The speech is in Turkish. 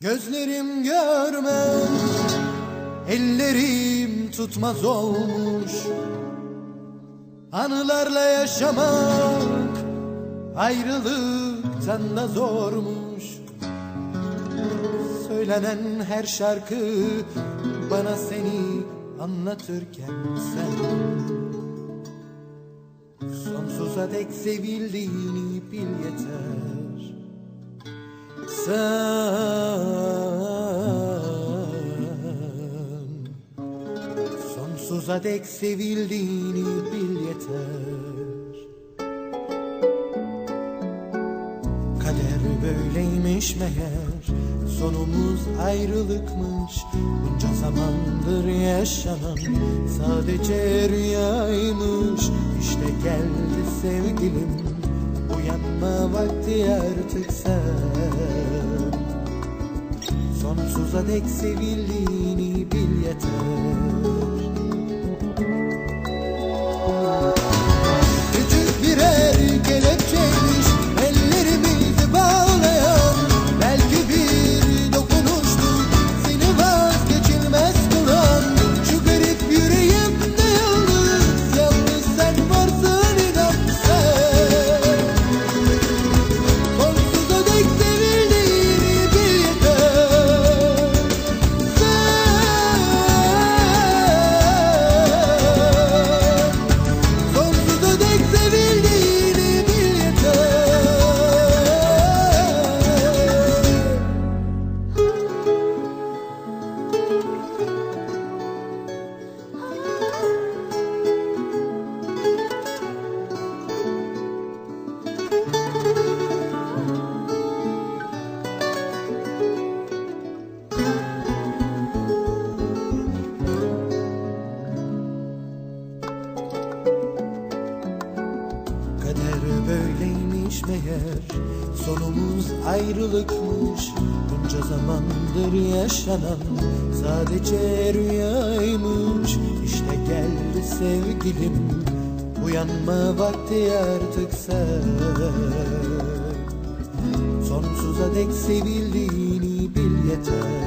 Gözlerim görmez, ellerim tutmaz olmuş. Anılarla yaşamak ayrılıktan da zormuş. Söylenen her şarkı bana seni anlatırken sen Sonsuza dek sevildiğini bil yeter Sen. Sonsuza dek sevildiğini bil yeter. Kader böyleymiş meğer. Sonumuz ayrılıkmış. Bunca zamandır yaşanan Sadece rüyaymış. İşte geldi sevgilim Uyanma vakti artık sen. Sonsuza dek sevildiğini bil böyleymiş meğer. Sonumuz ayrılıkmış Bunca zamandır yaşanan Sadece rüyaymış. İşte geldi sevgilim Uyanma vakti artık sen. Sonsuza dek sevildiğini bil yeter